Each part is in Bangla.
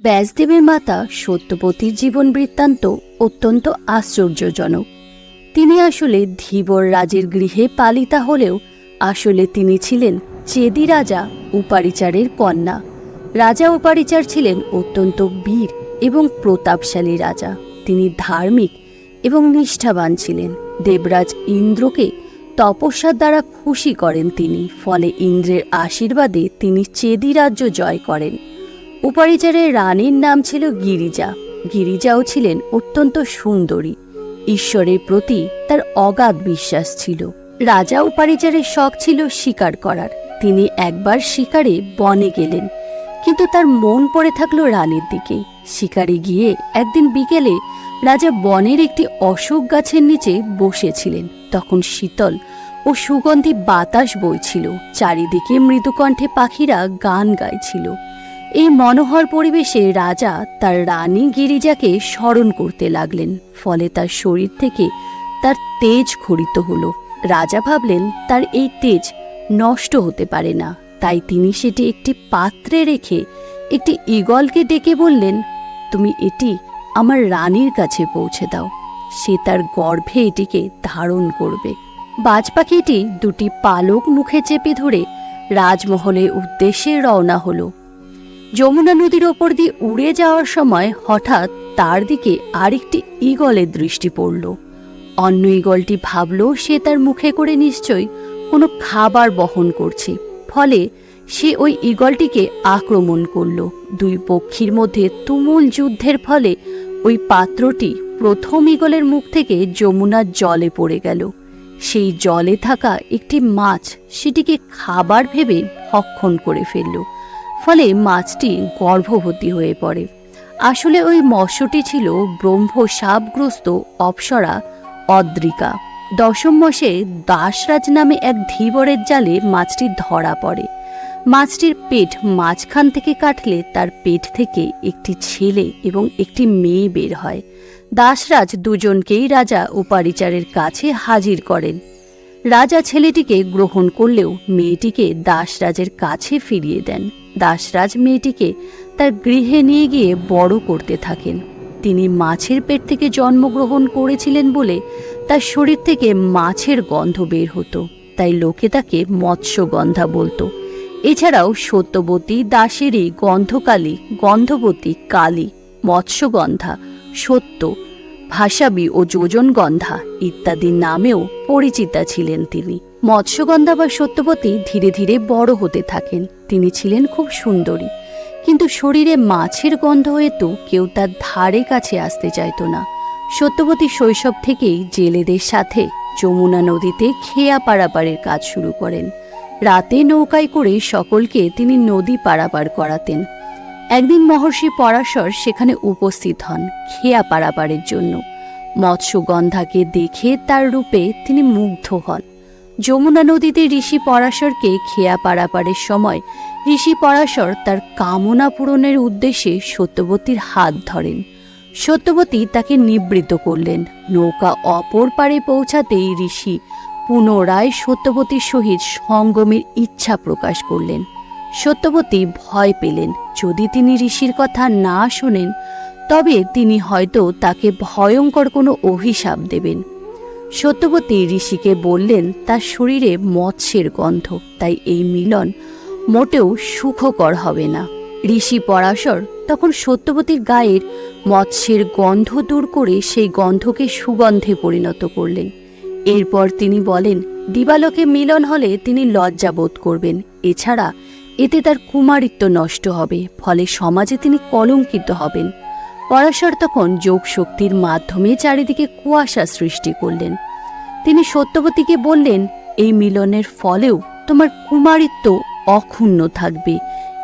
ব্যাসদেবের মাতা সত্যবতীর জীবন বৃত্তান্ত অত্যন্ত আশ্চর্যজনক। তিনি আসলে ধীবর রাজের গৃহে পালিতা হলেও আসলে তিনি ছিলেন চেদি রাজা উপারিচারের কন্যা। রাজা উপারিচার ছিলেন অত্যন্ত বীর এবং প্রতাপশালী রাজা। তিনি ধার্মিক এবং নিষ্ঠাবান ছিলেন। দেবরাজ ইন্দ্রকে তপস্যার দ্বারা খুশি করেন তিনি, ফলে ইন্দ্রের আশীর্বাদে তিনি চেদি রাজ্য জয় করেন। উপারিচারের রানীর নাম ছিল গিরিজা। গিরিজাও ছিলেন অত্যন্ত সুন্দরী। ঈশ্বরের প্রতি তার অগাধ বিশ্বাস ছিল। রাজা উপারিচারের শখ ছিল শিকার করার। তিনি একবার শিকারে বনে গেলেন। কিন্তু তার মন পড়ে থাকল রানীর দিকে। শিকারে গিয়ে একদিন বিকেলে রাজা বনের একটি অশোক গাছের নিচে বসেছিলেন। তখন শীতল ও সুগন্ধি বাতাস বইছিল। চারিদিকে মৃদুকণ্ঠে পাখিরা গান গাইছিল। এই মনোহর পরিবেশে রাজা তার রানী গিরিজাকে স্মরণ করতে লাগলেন, ফলে তার শরীর থেকে তার তেজ খরিত হলো। রাজা ভাবলেন, তার এই তেজ নষ্ট হতে পারে না। তাই তিনি সেটি একটি পাত্রে রেখে একটি ঈগলকে ডেকে বললেন, তুমি এটি আমার রানীর কাছে পৌঁছে দাও। সে তার গর্ভে এটিকে ধারণ করবে। বাজ দুটি পালক মুখে চেপে ধরে রাজমহলের উদ্দেশ্যে রওনা হলো। যমুনা নদীর ওপর দিয়ে উড়ে যাওয়ার সময় হঠাৎ তার দিকে আরেকটি ঈগলের দৃষ্টি পড়ল। অন্য ঈগলটি ভাবল, সে তার মুখে করে নিশ্চয়ই কোনো খাবার বহন করছে। ফলে সে ওই ঈগলটিকে আক্রমণ করল। দুই পক্ষীর মধ্যে তুমুল যুদ্ধের ফলে ওই পাত্রটি প্রথম ঈগলের মুখ থেকে যমুনার জলে পড়ে গেল। সেই জলে থাকা একটি মাছ সেটিকে খাবার ভেবে ভক্ষণ করে ফেলল। ফলে মাছটি গর্ভবতী হয়ে পড়ে। আসলে ওই মৎস্যটি ছিল ব্রহ্ম সাপগ্রস্ত অপ্সরা অদ্রিকা। দশম মাসে দাসরাজ নামে এক ধীবরের জালে মাছটি ধরা পড়ে। মাছটির পেট মাঝখান থেকে কাটলে তার পেট থেকে একটি ছেলে এবং একটি মেয়ে বের হয়। দাসরাজ দুজনকেই রাজা উপারিচারের কাছে হাজির করেন। রাজা ছেলেটিকে গ্রহণ করলেও মেয়েটিকে দাসরাজের কাছে ফিরিয়ে দেন। দাসরাজ মেয়েটিকে তার গৃহে নিয়ে গিয়ে বড় করতে থাকেন। তিনি মাছের পেট থেকে জন্মগ্রহণ করেছিলেন বলে তার শরীর থেকে মাছের গন্ধ বের হতো, তাই লোকে তাকে মৎস্যগন্ধা বলতো। এছাড়াও সত্যবতী দাসেরই গন্ধকালী, গন্ধবতী কালী, মৎস্যগন্ধা, সত্য ভাসাবী ও যোজনগন্ধা ইত্যাদি নামেও পরিচিতা ছিলেন তিনি। মৎস্যগন্ধা বা সত্যবতী ধীরে ধীরে বড় হতে থাকেন। তিনি ছিলেন খুব সুন্দরী। কিন্তু শরীরে মাছের গন্ধ হেতু কেউ তার ধারে কাছে আসতে চাইতো না। সত্যবতী শৈশব থেকেই জেলেদের সাথে যমুনা নদীতে খেয়া পারাপারের কাজ শুরু করেন। রাতে নৌকায় করে সকলকে তিনি নদী পারাপার করাতেন। একদিন মহর্ষি পরাশর সেখানে উপস্থিত হন খেয়া পারাপারের জন্য। মৎস্যগন্ধাকে দেখে তার রূপে তিনি মুগ্ধ হন। যমুনা নদীতে ঋষি পরাশরকে খেয়া পারাপারের সময় ঋষি পরাশর তার কামনা পূরণের উদ্দেশ্যে সত্যবতীর হাত ধরেন। সত্যবতী তাকে নিবৃত করলেন। নৌকা অপর পারে পৌঁছাতেই ঋষি পুনরায় সত্যবতীর সহিত সঙ্গমের ইচ্ছা প্রকাশ করলেন। সত্যবতী ভয় পেলেন। যদি তিনি ঋষির কথা না শোনেন, তবে তিনি হয়তো তাকে ভয়ঙ্কর কোনো অভিশাপ দেবেন। সত্যবতী ঋষিকে বললেন, তার শরীরে মৎস্যের গন্ধ, তাই এই মিলন মোটেও সুখকর হবে না। ঋষি পরাশর তখন সত্যবতীর গায়ের মৎস্যের গন্ধ দূর করে সেই গন্ধকে সুগন্ধে পরিণত করলেন। এরপর তিনি বলেন, দিবালোকে মিলন হলে তিনি লজ্জা বোধ করবেন। এছাড়া এতে তার কুমারিত্ব নষ্ট হবে, ফলে সমাজে তিনি কলঙ্কিত হবেন। পরাশর তখন যোগ শক্তির মাধ্যমে চারিদিকে কুয়াশা সৃষ্টি করলেন। তিনি সত্যবতীকে বললেন, এই মিলনের ফলেও তোমার কুমারিত্ব অক্ষুণ্ণ থাকবে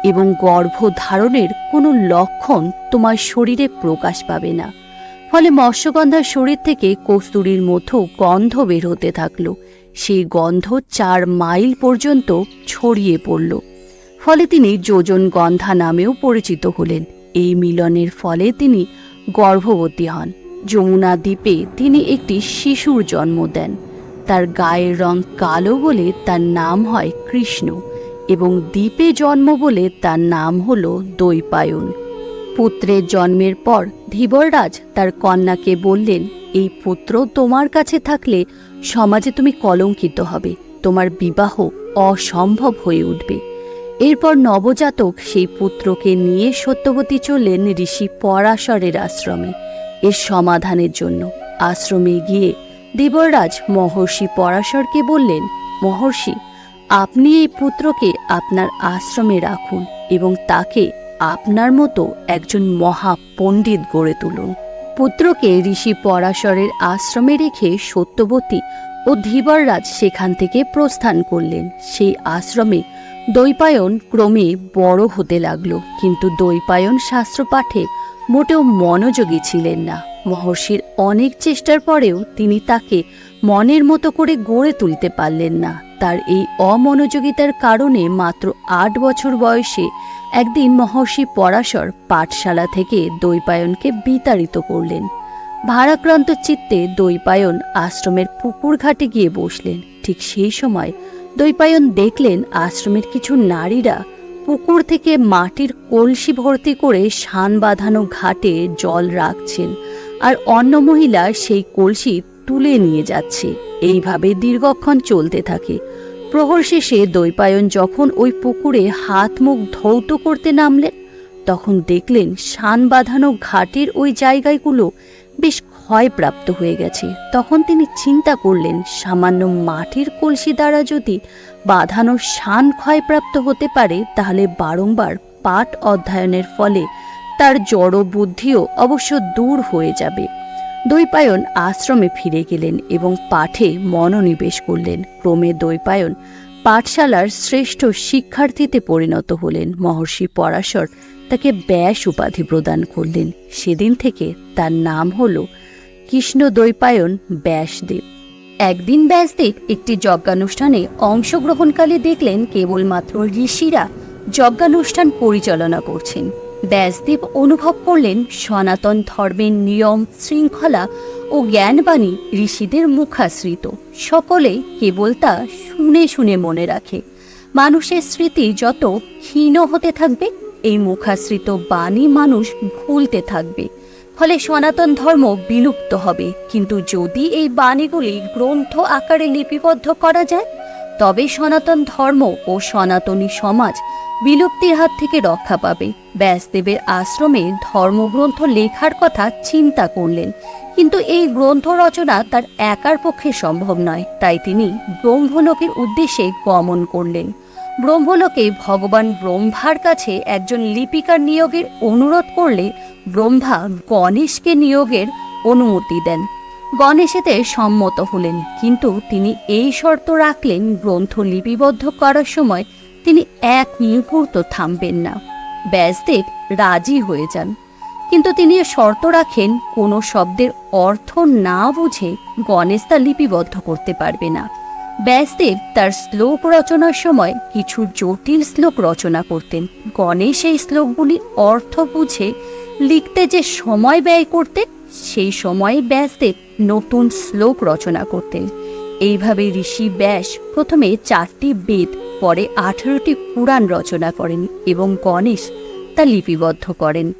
এবং গর্ভধারণের কোনো লক্ষণ তোমার শরীরে প্রকাশ পাবে না। ফলে মৎস্যগন্ধার শরীর থেকে কস্তুরীর মতো গন্ধ বের হতে থাকল। সেই গন্ধ চার মাইল পর্যন্ত ছড়িয়ে পড়ল। ফলে তিনি যোজন গন্ধা নামেও পরিচিত হলেন। এই মিলনের ফলে তিনি গর্ভবতী হন। যমুনা দ্বীপে তিনি একটি শিশুর জন্ম দেন। তার গায়ের রং কালো বলে তার নাম হয় কৃষ্ণ এবং দ্বীপে জন্ম বলে তার নাম হল দৈপায়ন। পুত্রের জন্মের পর ধীবররাজ তার কন্যাকে বললেন, এই পুত্র তোমার কাছে থাকলে সমাজে তুমি কলঙ্কিত হবে। তোমার বিবাহ অসম্ভব হয়ে উঠবে। এরপর নবজাতক সেই পুত্রকে নিয়ে সত্যবতী চললেন ঋষি পরাশরের আশ্রমে। এর সমাধানের জন্য আশ্রমে গিয়ে দেবরাজ মহর্ষি পরাশরকে বললেন, মহর্ষি, আপনি এই পুত্রকে আপনার আশ্রমে রাখুন এবং তাকে আপনার মতো একজন মহা পণ্ডিত গড়ে তুলুন। পুত্রকে ঋষি পরাশরের আশ্রমে রেখে সত্যবতী ও ধীবররাজ সেখান থেকে প্রস্থান করলেন। সেই আশ্রমে দৈপায়ন ক্রমে বড় হতে লাগল, কিন্তু দৈপায়ন শাস্ত্র পাঠে মোটেও মনোযোগী ছিলেন না। মহর্ষির অনেক চেষ্টার পরেও তিনি তাকে মনের মতো করে গড়ে তুলতে পারলেন না। তার এই অমনোযোগিতার কারণে মাত্র আট বছর বয়সে একদিন মহর্ষি পরাশর পাঠশালা থেকে দৈপায়নকে বিতাড়িত করলেন। ভারাক্রান্ত চিত্তে দৈপায়ন আশ্রমের পুকুর ঘাটে গিয়ে বসলেন। ঠিক সেই সময় দৈপায়ন দেখলেন আশ্রমের কিছু নারীরা পুকুর থেকে মাটির কলসি ভর্তি করে শান বাঁধানো ঘাটে জল রাখছেন, আর অন্য মহিলা সেই কলসি তুলে নিয়ে যাচ্ছে। এইভাবে দীর্ঘক্ষণ চলতে থাকে। প্রহর শেষে দৈপায়ন যখন ওই পুকুরে হাত মুখ ধৌত করতে নামলেন, তখন দেখলেন শান বাঁধানো ঘাটের ওই জায়গাগুলো বেশ ক্ষয়প্রাপ্ত হয়ে গেছে। তখন তিনি চিন্তা করলেন, সামান্য মাটির কলসি দ্বারা যদি বাঁধানো শান ক্ষয়প্রাপ্ত হতে পারে, তাহলে বারংবার পাঠ অধ্যয়নের ফলে তার জড় বুদ্ধিও অবশ্য দূর হয়ে যাবে। দৈপায়ন আশ্রমে ফিরে গেলেন এবং পাঠে মনোনিবেশ করলেন। ক্রমে দৈপায়ন পাঠশালার শ্রেষ্ঠ শিক্ষার্থীতে পরিণত হলেন। মহর্ষি পরাশর তাকে ব্যাস উপাধি প্রদান করলেন। সেদিন থেকে তার নাম হল কৃষ্ণ দৈপায়ন ব্যাসদেব। একদিন ব্যাসদেব একটি যজ্ঞানুষ্ঠানে অংশগ্রহণকালে দেখলেন কেবলমাত্র ঋষিরা যজ্ঞানুষ্ঠান পরিচালনা করছেন। ব্যাসদেব অনুভব করলেন সনাতন ধর্মের নিয়ম, শৃঙ্খলা ও জ্ঞানবাণী ঋষিদের মুখাশ্রিত। সকলে কেবল তা শুনে শুনে মনে রাখে। মানুষের স্মৃতি যত ক্ষীণ হতে থাকবে, এই মুখাশ্রিত বাণী মানুষ ভুলতে থাকবে। ফলে সনাতন ধর্ম বিলুপ্ত হবে। কিন্তু যদি এই বাণীগুলি গ্রন্থ আকারে লিপিবদ্ধ করা যায়, তবে সনাতন ধর্ম ও সনাতনী সমাজ বিলুপ্তির হাত থেকে রক্ষা পাবে। ব্যাসদেবের আশ্রমে ধর্মগ্রন্থ লেখার কথা চিন্তা করলেন। কিন্তু এই গ্রন্থ রচনা তার একার পক্ষে সম্ভব নয়। তাই তিনি ব্রহ্মলোকের উদ্দেশ্যে গমন করলেন। ব্রহ্মলোকে ভগবান ব্রহ্মার কাছে একজন লিপিকার নিয়োগের অনুরোধ করলে ব্রহ্মা গণেশকে নিয়োগের অনুমতি দেন। গণেশ এতে সম্মত হলেন, কিন্তু তিনি এই শর্ত রাখলেন গ্রন্থ লিপিবদ্ধ করার সময় তিনি এক মুহূর্ত থামবেন না। ব্যাসদেব রাজি হয়ে যান। কিন্তু তিনি শর্ত রাখেন, কোনো শব্দের অর্থ না বুঝে গণেশ তা লিপিবদ্ধ করতে পারবে না। ব্যাসদেব তার শ্লোক রচনার সময় কিছু জটিল শ্লোক রচনা করতেন। গণেশ এই শ্লোকগুলি অর্থ বুঝে লিখতে যে সময় ব্যয় করতেন, সেই সময়ে ব্যাসদেব নতুন শ্লোক রচনা করতেন। এইভাবে ঋষি ব্যাস প্রথমে চারটি বেদ, পরে আঠেরোটি পুরাণ রচনা করেন এবং গণেশ তা লিপিবদ্ধ করেন।